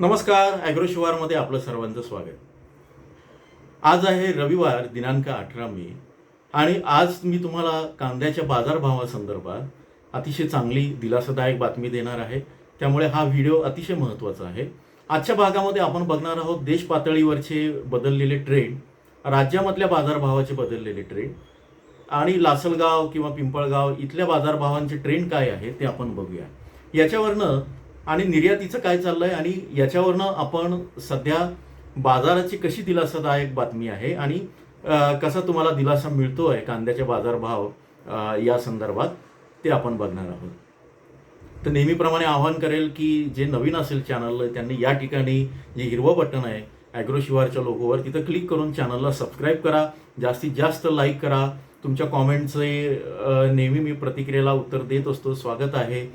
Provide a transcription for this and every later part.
नमस्कार ॲग्रो शिवारमध्ये आपलं सर्वांचं स्वागत. आज आहे रविवार दिनांक अठरा मे आणि आज मी तुम्हाला कांद्याच्या बाजारभावासंदर्भात अतिशय चांगली दिलासादायक बातमी देणार आहे. त्यामुळे हा व्हिडिओ अतिशय महत्त्वाचा आहे. आजच्या भागामध्ये आपण बघणार आहोत देश पातळीवरचे बदललेले ट्रेंड राज्यामधल्या बाजारभावाचे बदललेले ट्रेंड आणि लासलगाव किंवा पिंपळगाव इथल्या बाजारभावांचे ट्रेंड काय आहे ते आपण बघूया. याच्यावरनं आणि निर्यातीचं काय चाललंय? आणि याच्यावरनं आपण सध्या बाजाराची कशी दिलासादायक बातमी आहे? आणि कसा तुम्हाला दिलासा मिळतो आहे कांद्याचे बाजारभाव या संदर्भात? ते आपण बघणार आहोत. तर नेहमीप्रमाणे आवाहन करेल की जे नवीन असेल चॅनल त्यांनी या ठिकाणी जे हिरवं बटन आहे ॲग्रो शिवारच्या लोगोवर तिथं क्लिक करून चॅनलला सबस्क्राईब करा. जास्तीत जास्त लाईक करा. तुमच्या कॉमेंटचे नेहमी मी प्रतिक्रियेला उत्तर देत असतो. स्वागत आहे.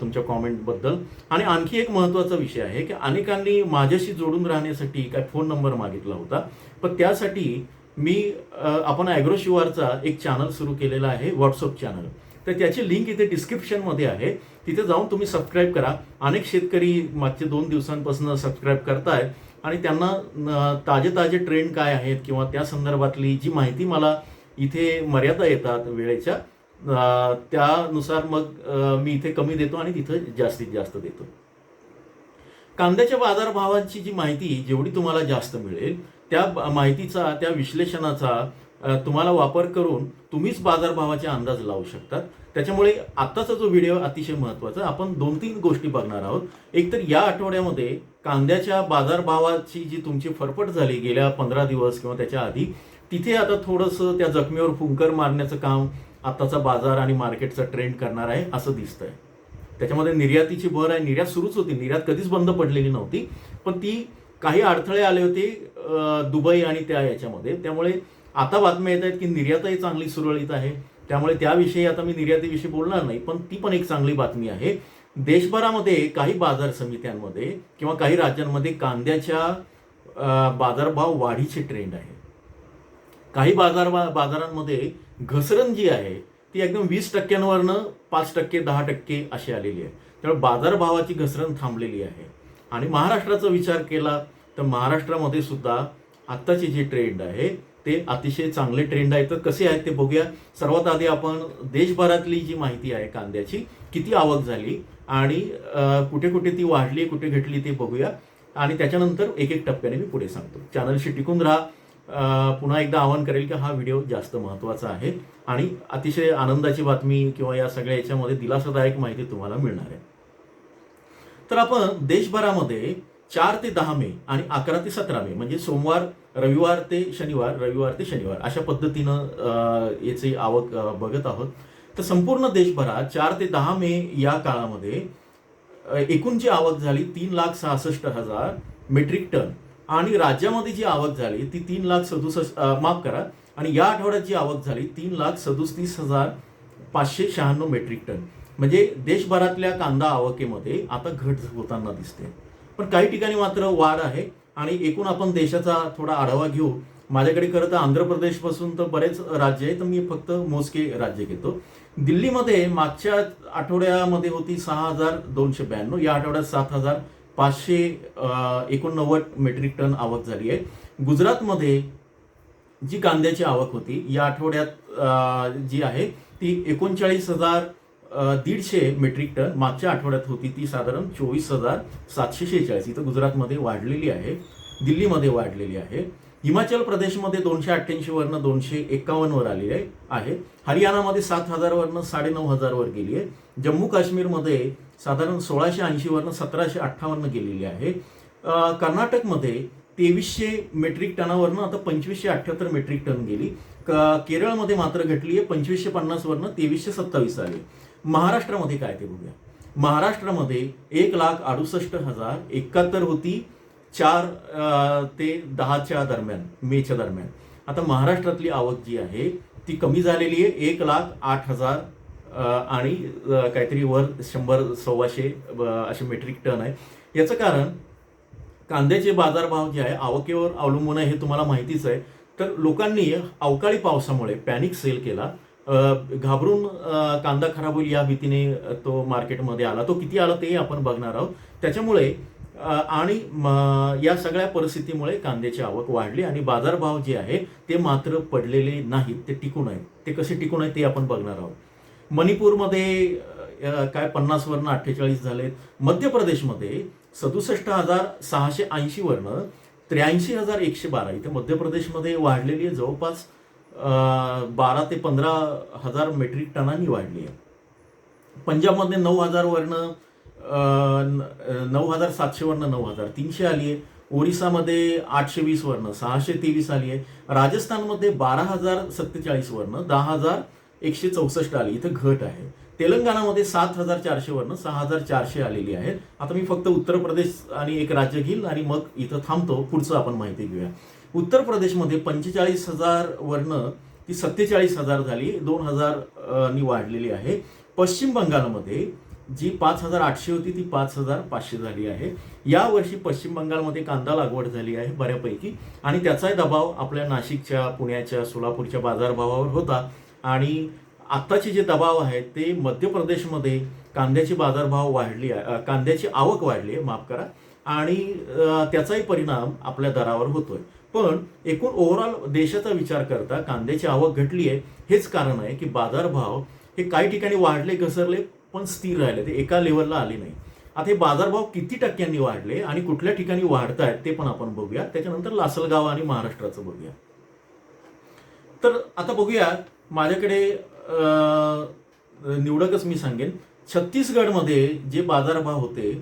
तुमच्या कॉमेंटबद्दल आणि आणखी एक महत्त्वाचा विषय आहे की अनेकांनी माझ्याशी जोडून राहण्यासाठी काय फोन नंबर मागितला होता. पण त्यासाठी मी आपण ॲग्रो शिवारचा एक चॅनल सुरू केलेला आहे व्हॉट्सअप चॅनल तर त्याची लिंक इथे डिस्क्रिप्शनमध्ये आहे. तिथे जाऊन तुम्ही सबस्क्राईब करा. अनेक शेतकरी मागच्या दोन दिवसांपासून सबस्क्राईब करतायत आणि त्यांना ताजे ताजे ट्रेंड काय आहेत किंवा त्या संदर्भातली जी माहिती मला इथे मर्यादा येतात वेळेच्या त्यानुसार मग मी इथे कमी देतो आणि तिथं जास्तीत जास्त देतो. कांद्याच्या बाजारभावांची जी माहिती जेवढी तुम्हाला जास्त मिळेल त्या माहितीचा त्या विश्लेषणाचा तुम्हाला वापर करून तुम्हीच बाजारभावाचे अंदाज लावू शकतात. त्याच्यामुळे आत्ताचा जो व्हिडिओ अतिशय महत्त्वाचा आपण दोन तीन गोष्टी बघणार आहोत. एक तर या आठवड्यामध्ये कांद्याच्या बाजारभावाची जी तुमची फरफट झाली गेल्या पंधरा दिवस किंवा त्याच्या आधी तिथे आता थोडंसं त्या जखमेवर फुंकर मारण्याचं काम आत्ताचा बाजार आणि मार्केटचा ट्रेंड करणार आहे असं दिसतंय. त्याच्यामध्ये निर्यातीची भर आहे. निर्यात सुरूच होती. निर्यात कधीच बंद पडलेली नव्हती. पण ती काही अडथळे आले होते दुबई आणि त्या याच्यामध्ये. त्यामुळे आता बातम्या येत आहेत की निर्यातही चांगली सुरळीत आहे. त्यामुळे त्याविषयी आता मी निर्यातीविषयी बोलणार नाही पण ती पण एक चांगली बातमी आहे. देशभरामध्ये काही बाजार समित्यांमध्ये किंवा काही राज्यांमध्ये कांद्याच्या बाजारभाव वाढीची ट्रेंड आहे. काही बाजार बाजारांमध्ये घसरण जी आहे ती एकदम वीस टक्क्यांवरनं पाच टक्के दहा टक्के अशी आलेली आहे. त्यामुळे बाजारभावाची घसरण थांबलेली आहे. आणि महाराष्ट्राचा विचार केला तर महाराष्ट्रामध्ये सुद्धा आत्ताचे जे ट्रेंड आहे ते अतिशय चांगले ट्रेंड आहे. तर कसे आहेत ते बघूया. सर्वात आधी आपण देशभरातली जी माहिती आहे कांद्याची किती आवक झाली आणि कुठे कुठे ती वाढली कुठे घटली ते बघूया. आणि त्याच्यानंतर एक एक टप्प्याने मी पुढे सांगतो. चॅनलशी टिकून राहा. पुन्हा एकदा आवाहन करेल की हा व्हिडिओ जास्त महत्त्वाचा आहे आणि अतिशय आनंदाची बातमी किंवा या सगळ्या याच्यामध्ये दिलासादायक माहिती तुम्हाला मिळणार आहे. तर आपण देशभरामध्ये चार ते दहा मे आणि अकरा ते सतरा मे म्हणजे सोमवार रविवार ते शनिवार रविवार ते शनिवार अशा पद्धतीनं याची आवक बघत आहोत. तर संपूर्ण देशभरात चार ते दहा मे या काळामध्ये एकूण जी आवक झाली तीन लाख सहासष्ट हजार मेट्रिक टन. आणि राज्यामध्ये जी आवक झाली ती तीन लाख सदुसष्ट माफ करा. आणि या आठवड्यात जी आवक झाली तीन लाख सदुसतीस हजार पाचशे शहाण्णव मेट्रिक टन. म्हणजे देशभरातल्या कांदा आवकेमध्ये आता घट होताना दिसते. पण काही ठिकाणी मात्र वाढ आहे आणि एकूण आपण देशाचा थोडा आढावा घेऊ. माझ्याकडे खरं तर आंध्र प्रदेशपासून तर बरेच राज्य आहे तर मी फक्त मोजके राज्य घेतो. दिल्लीमध्ये मागच्या आठवड्यामध्ये होती सहा हजार दोनशे ब्याण्णव या आठवड्यात सात हजार पाचशे एकोणनव्वद मेट्रिक टन आवक झाली आहे. गुजरातमध्ये जी कांद्याची आवक होती या आठवड्यात जी आहे ती एकोणचाळीस हजार दीडशे मेट्रिक टन मागच्या आठवड्यात होती ती साधारण चोवीस हजार सातशे शेहेचाळीस. इथं गुजरातमध्ये वाढलेली आहे दिल्लीमध्ये वाढलेली आहे हिमाचल प्रदेशमध्ये दोनशे अठ्ठ्याऐंशीवरनं दोनशे एकावन्नवर आलेली आहे. आहे. हरियाणामध्ये सात हजारवरनं साडेनऊ हजारवर गेली आहे. जम्मू काश्मीरमध्ये साधारण सोळाशे ऐंशीवरनं सतराशे अठ्ठावन्न गेलेली आहे. कर्नाटकमध्ये तेवीसशे मेट्रिक टनावरनं आता पंचवीसशे अठ्ठ्याहत्तर मेट्रिक टन गेली. क- केरळमध्ये मात्र घटली आहे पंचवीसशे पन्नासवरनं तेवीसशे सत्तावीस आली. महाराष्ट्रामध्ये काय ते बघूया. महाराष्ट्रामध्ये एक लाख अडुसष्ट हजार एकाहत्तर होती चार ते दहाच्या दरम्यान मेच्या दरम्यान. आता महाराष्ट्रातली आवक जी आहे ती कमी झालेली आहे. एक लाख आठ हजार आणि काहीतरी वर शंभर सव्वाशे असे मेट्रिक टन आहे. याचं कारण कांद्याचे बाजारभाव जे आहे आवकेवर अवलंबून आहे हे तुम्हाला माहितीच आहे. तर लोकांनी अवकाळी पावसामुळे पॅनिक सेल केला. घाबरून कांदा खराब होईल या भीतीने तो मार्केटमध्ये आला. तो किती आला तेही आपण बघणार आहोत. त्याच्यामुळे आणि म- या सगळ्या परिस्थितीमुळे कांद्याची आवक वाढली आणि बाजारभाव जे आहे ते मात्र पडलेले नाहीत ते टिकून आहेत. ते कसे टिकून आहेत ते आपण बघणार आहोत. मणिपूरमध्ये काय काय पन्नासवरनं अठ्ठेचाळीस झालेत. मध्य प्रदेशमध्ये सदुसष्ट हजार सहाशे ऐंशीवरनं त्र्याऐंशी हजार एकशे बारा. इथे मध्य प्रदेशमध्ये वाढलेली आहे. जवळपास बारा ते पंधरा हजार मेट्रिक टनांनी वाढली आहे. पंजाबमध्ये नऊ हजारवरनं वर्ण नऊ हजार सातशेवरनं नऊ हजार तीनशे आली आहे. ओरिसामध्ये आठशे वीसवरनं सहाशे तेवीस आली आहे. राजस्थानमध्ये बारा हजार सत्तेचाळीसवरनं दहा हजार एकशे चौसष्ट आली. इथं घट आहे. तेलंगणामध्ये सात हजार चारशेवरनं सहा हजार चारशे आलेली आहेत. आता मी फक्त उत्तर प्रदेश आणि एक राज्य घेईल आणि मग इथं थांबतो. पुढचं आपण माहिती घेऊया. उत्तर प्रदेशमध्ये पंचेचाळीस हजार वरनं ती सत्तेचाळीस हजार झाली. दोन हजार नी वाढलेली आहे. पश्चिम बंगालमध्ये जी पाच हजार आठशे होती ती पाच हजार पाचशे झाली आहे. यावर्षी पश्चिम बंगालमध्ये कांदा लागवड झाली आहे बऱ्यापैकी. आणि त्याचाही दबाव आपल्या नाशिकच्या पुण्याच्या सोलापूरच्या बाजारभावावर होता. आणि आत्ताचे जे दबाव आहेत ते मध्य प्रदेशमध्ये कांद्याची बाजारभाव वाढली आहे कांद्याची आवक वाढली आहे माफ करा आणि त्याचाही परिणाम आपल्या दरावर होतोय. पण एकूण ओव्हरऑल देशाचा विचार करता कांद्याची आवक घटली आहे हेच कारण आहे की बाजारभाव हे काही ठिकाणी वाढले घसरले पण स्थिर राहिले ते एका लेवलला आले नाही. आता हे बाजारभाव किती टक्क्यांनी वाढले आणि कुठल्या ठिकाणी वाढत आहेत ते पण आपण बघूया. त्याच्यानंतर लासलगाव आणि महाराष्ट्राचं बघूया. तर आता बघूया माझ्याकडे निवडकच मी सांगेन. छत्तीसगडमध्ये जे बाजारभाव होते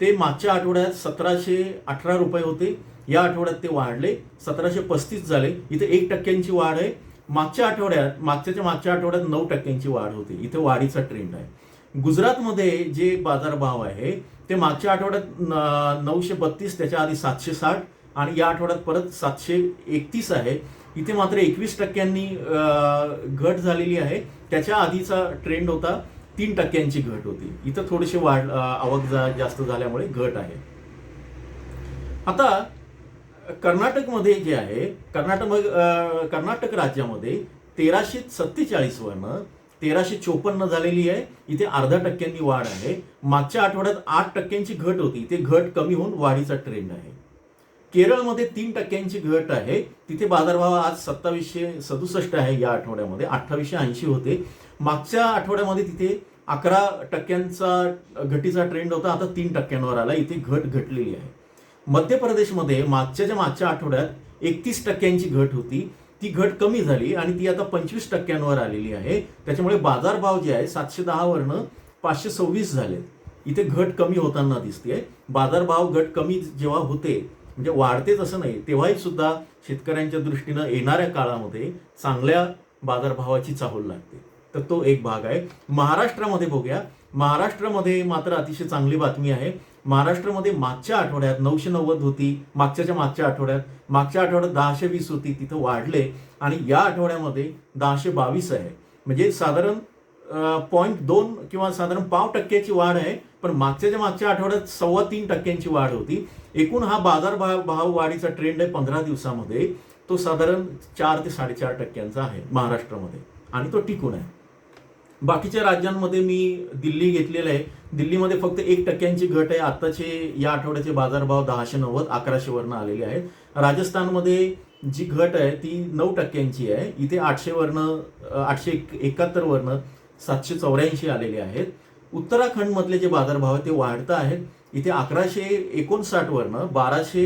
ते मागच्या आठवड्यात सतराशे अठरा रुपये होते. या आठवड्यात ते वाढले. सतराशे पस्तीस झाले. इथे एक टक्क्यांची वाढ आहे. मागच्या आठवड्यात मागच्याच्या मागच्या आठवड्यात नऊ टक्क्यांची वाढ होती. इथे वाढीचा ट्रेंड आहे. गुजरातमध्ये जे बाजारभाव आहे ते मागच्या आठवड्यात नऊशे बत्तीस त्याच्या आधी सातशे साठ आणि या आठवड्यात परत सातशे एकतीस आहे. इथे मात्र एकवीस टक्क्यांनी घट झालेली आहे. त्याच्या आधीचा ट्रेंड होता तीन टक्क्यांची घट होती. इथं थोडीशी वाढ आवक जा जास्त झाल्यामुळे घट आहे. आता कर्नाटकमध्ये जे आहे कर्नाटक कर्नाटक राज्यामध्ये तेराशे सत्तेचाळीस वरनं तेराशे चोपन्न झालेली आहे. इथे अर्धा टक्क्यांनी वाढ आहे. मागच्या आठवड्यात आठ टक्क्यांची घट होती. इथे घट कमी होऊन वाढीचा ट्रेंड आहे. केरळमध्ये तीन टक्क्यांची घट आहे. तिथे बाजारभाव आज सत्तावीसशे सदुसष्ट आहे या आठवड्यामध्ये. अठ्ठावीसशे ऐंशी होते. मागच्या आठवड्यामध्ये तिथे अकरा टक्क्यांचा घटीचा ट्रेंड होता. आता तीन टक्क्यांवर आला. इथे घट घटलेली आहे. मध्य प्रदेशमध्ये मागच्याच्या मागच्या आठवड्यात एकतीस टक्क्यांची घट होती ती घट कमी झाली आणि ती आता पंचवीस टक्क्यांवर आलेली आहे. त्याच्यामुळे बाजारभाव जे आहे सातशे दहावरनं पाचशे सव्वीस झालेत. इथे घट कमी होताना दिसते बाजारभाव घट कमी जेव्हा होते म्हणजे वाढते तसं नाही. तेव्हाही सुद्धा शेतकऱ्यांच्या दृष्टीनं येणाऱ्या काळामध्ये चांगल्या बाजारभावाची चाहूल लागते. तर तो एक भाग आहे. महाराष्ट्रामध्ये बघूया. महाराष्ट्रामध्ये मात्र अतिशय चांगली बातमी आहे. महाराष्ट्रामध्ये मागच्या आठवड्यात नऊशे नव्वद होती. मागच्याच्या मागच्या आठवड्यात. मागच्या आठवड्यात दहाशे वीस होती. तिथं वाढले. आणि या आठवड्यामध्ये दहाशे बावीस आहे. म्हणजे साधारण पॉईंट दोन किंवा साधारण पाव टक्क्याची वाढ आहे पण मागच्याच्या मागच्या आठवड्यात सव्वा तीन टक्क्यांची वाढ होती. एकूण हा बाजार भाव भाव वाढीचा ट्रेंड आहे पंधरा दिवसामध्ये. तो साधारण चार ते साडेचार टक्क्यांचा आहे महाराष्ट्रामध्ये. आणि तो टिकून आहे. बाकीच्या राज्यांमध्ये मी दिल्ली घेतलेलं आहे. दिल्लीमध्ये फक्त एक टक्क्यांची घट आहे. आत्ताचे या आठवड्याचे बाजारभाव दहाशे नव्वद अकराशे वरनं आलेले आहेत. राजस्थानमध्ये जी घट आहे ती नऊ टक्क्यांची आहे. इथे आठशे वरनं आठशे एक- एकाहत्तर वरनं सातशे चौऱ्याऐंशी आलेले आहेत. उत्तराखंडमधले जे बाजारभाव आहेत ते वाढत आहेत. इथे अकराशे एकोणसाठवरनं बाराशे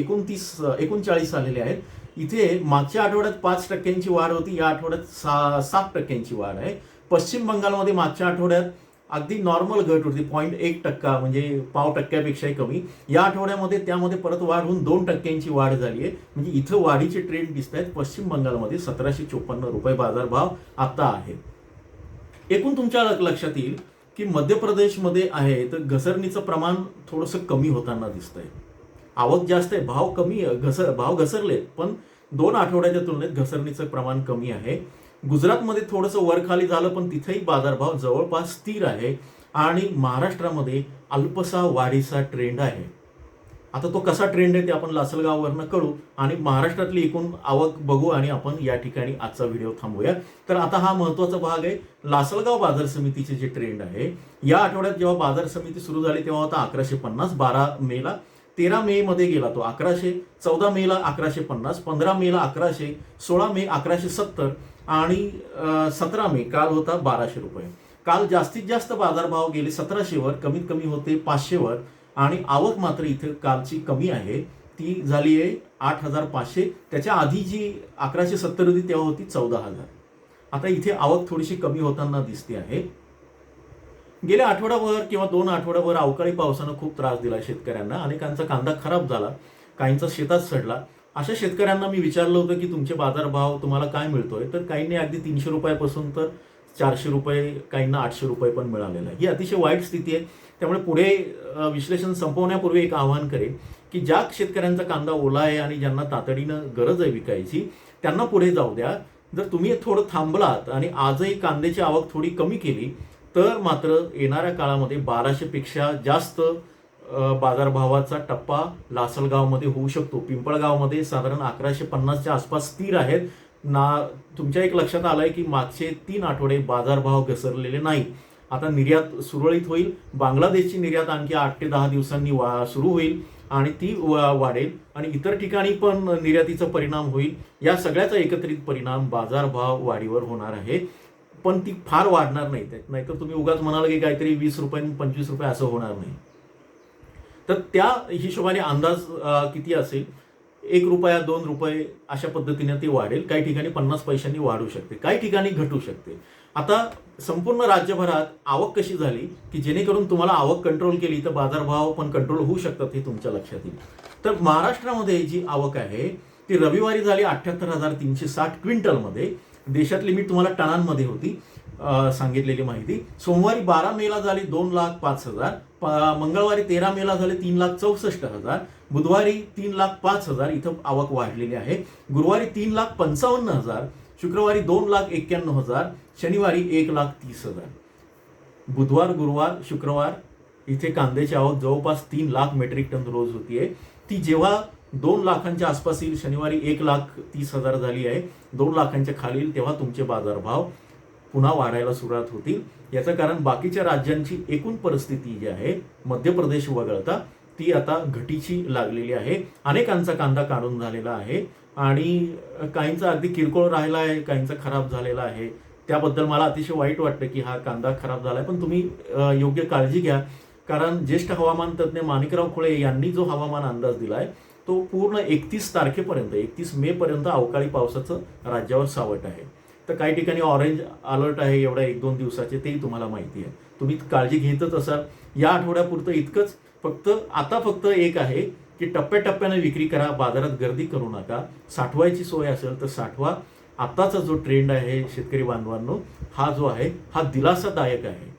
एकोणतीस एकोणचाळीस आलेले आहेत. इथे मागच्या आठवड्यात पाच टक्क्यांची वाढ होती या आठवड्यात सा सात टक्क्यांची वाढ आहे. पश्चिम बंगालमध्ये मागच्या आठवड्यात अगदी नॉर्मल घट होती पॉईंट एक टक्का म्हणजे पाव टक्क्यापेक्षाही कमी. या आठवड्यामध्ये त्यामध्ये परत वाढ होऊन दोन टक्क्यांची वाढ झाली आहे. म्हणजे इथं वाढीचे ट्रेंड दिसत आहेत. पश्चिम बंगालमध्ये सतराशे चोपन्न रुपये बाजारभाव आता आहे. एकूण तुमच्या लक्षात येईल की मध्य प्रदेशमध्ये आहे तर घसरणीचं प्रमाण थोडंसं कमी होताना दिसतंय. आवक जास्त आहे भाव कमी घसर भाव घसरलेत पण दोन आठवड्याच्या तुलनेत घसरणीचं प्रमाण कमी आहे. गुजरातमध्ये थोडंसं वरखाली झालं पण तिथेही बाजारभाव जवळपास स्थिर आहे आणि महाराष्ट्रामध्ये अल्पसा वाढीचा ट्रेंड आहे. आता तो कसा ट्रेंड आहे ते आपण लासलगाववरनं कळू आणि महाराष्ट्रातली एकूण आवक बघू आणि आपण या ठिकाणी आजचा व्हिडिओ थांबूया तर आता हा महत्त्वाचा भाग आहे लासलगाव बाजार समितीचे जे ट्रेंड आहे या आठवड्यात जेव्हा बाजार समिती सुरू झाली तेव्हा होता अकराशे पन्नास बारा मेला तेरा मे मध्ये गेला तो अकराशे चौदा मेला अकराशे पन्नास पंधरा मेला अकराशे सोळा मे अकराशे सत्तर आणि सतरा मे काल होता बाराशे रुपये. काल जास्तीत जास्त बाजारभाव गेले सतराशेवर कमीत कमी होते पाचशेवर. आणि आवक मात्र इथे कालची कमी आहे. ती झाली आहे आठ हजार पाचशे. त्याच्या आधी जी अकराशे सत्तर होती तेव्हा होती चौदा हजार. आता इथे आवक थोडीशी कमी होताना दिसते आहे. गेल्या आठवड्याभर किंवा दोन आठवड्याभर अवकाळी पावसानं खूप त्रास दिला शेतकऱ्यांना. अनेकांचा कांदा खराब झाला काहींचा शेतात सडला. अशा शेतकऱ्यांना मी विचारलं होतं की तुमचे बाजारभाव तुम्हाला काय मिळतोय? तर काहींनी अगदी तीनशे रुपयापासून तर चारशे रुपये काहींना आठशे रुपये पण मिळालेला आहे. ही अतिशय वाईट स्थिती आहे. त्यामुळे पुढे विश्लेषण संपवण्यापूर्वी एक आवाहन करेन की ज्या शेतकऱ्यांचा कांदा ओला आहे आणि ज्यांना तातडीनं गरज आहे विकायची त्यांना पुढे जाऊ द्या. जर तुम्ही थोडं थांबलात आणि आजही कांद्याची आवक थोडी कमी केली तर मात्र येणाऱ्या काळामध्ये बाराशेपेक्षा जास्त बाजारभावाचा टप्पा लासलगावमध्ये होऊ शकतो. पिंपळगावमध्ये साधारण अकराशे पन्नासच्या आसपास स्थिर आहेत. ना तुमच्या एक लक्षात आलं आहे की मागचे तीन आठवडे बाजारभाव घसरलेले नाही आता निर्यात सुरळीत होईल. बांगलादेशची निर्यात आणखी आठ ते दहा दिवसांनी वा सुरू होईल आणि ती वाढेल. आणि इतर ठिकाणी पण निर्यातीचा परिणाम होईल. या सगळ्याचा एकत्रित परिणाम बाजारभाव वाढीवर होणार आहे. पण ती फार वाढणार नाही. नाहीतर तुम्ही उगाच म्हणाल की काहीतरी वीस रुपये आणि पंचवीस रुपये असं होणार नाही. तर त्या हिशोबाने अंदाज किती असेल? एक रुपया दोन रुपये अशा पद्धतीने ते वाढेल. काही ठिकाणी पन्नास पैशांनी वाढू शकते. काही ठिकाणी घटू शकते. आता संपूर्ण राज्यभरात आवक कशी झाली की जेणेकरून तुम्हाला आवक कंट्रोल केली तर बाजारभाव पण कंट्रोल होऊ शकतात हे तुमच्या लक्षात येईल. तर महाराष्ट्रामध्ये जी आवक आहे ती रविवारी झाली अठ्ठ्याहत्तर हजार तीनशे साठ क्विंटलमध्ये. देशातली मी तुम्हाला टनांमध्ये होती सांगितलेली माहिती. सोमवारी बारा मेला झाली दोन लाख पाच हजार मंगळवारी तेरा मेला झाले तीन लाख चौसष्ट हजार बुधवारी तीन लाख पाच हजार इथं आवक वाढलेली आहे. गुरुवारी तीन लाख पंचावन्न हजार शुक्रवारी दोन लाख एक्क्याण्णव हजार शनिवारी एक लाख तीस हजार. बुधवार गुरुवार शुक्रवार इथे कांद्याची आवक जवळपास तीन लाख मेट्रिक टन रोज होतीये. ती जेव्हा दोन लाखांच्या आसपास येईल शनिवारी एक लाख तीस हजार झाली आहे. दोन लाखांच्या खाली येईल तेव्हा तुमचे बाजारभाव पुन्हा वाढायला सुरुवात होतील. याचं कारण बाकीच्या राज्यांची एकूण परिस्थिती जी आहे मध्य प्रदेश वगळता ती आता घटीची लागलेली आहे. अनेकांचा कांदा काढून झालेला आहे. आणि काहींचा अगदी किरकोळ राहिला आहे काहींचा खराब झालेला आहे. त्याबद्दल मला अतिशय वाईट वाटतं की हा कांदा खराब झाला आहे पण तुम्ही योग्य काळजी घ्या. कारण ज्येष्ठ हवामान तज्ज्ञ माणिकराव खुळे यांनी जो हवामान अंदाज दिलाय तो पूर्ण एकतीस तारखेपर्यंत एकतीस मेपर्यंत अवकाळी पावसाचं राज्यावर सावट आहे. तर काही ठिकाणी ऑरेंज अलर्ट आहे एवढ्या एक दोन दिवसाचे तेही तुम्हाला माहिती आहे. तुम्ही काळजी घेतच असाल. या आठवड्यापुरतं इतकंच फक्त आता फक्त एक आहे की टप्प्याटप्प्याने विक्री करा बाजारात गर्दी करू नका. साठवायची सोय असेल तर साठवा. आत्ताचा जो ट्रेंड आहे शेतकरी बांधवांनो हा जो आहे हा दिलासादायक आहे.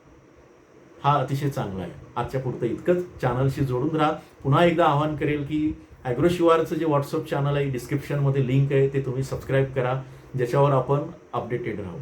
हा अतिशय चांगला आहे. आजच्या पुरतं इतकंच. चॅनलशी जोडून राहा. पुन्हा एकदा आवाहन करेल की ॲग्रोशिवारचं जे व्हॉट्सअप चॅनल आहे डिस्क्रिप्शनमध्ये लिंक आहे ते तुम्ही सबस्क्राईब करा. ज्याच्यावर आपण अपडेटेड राहू.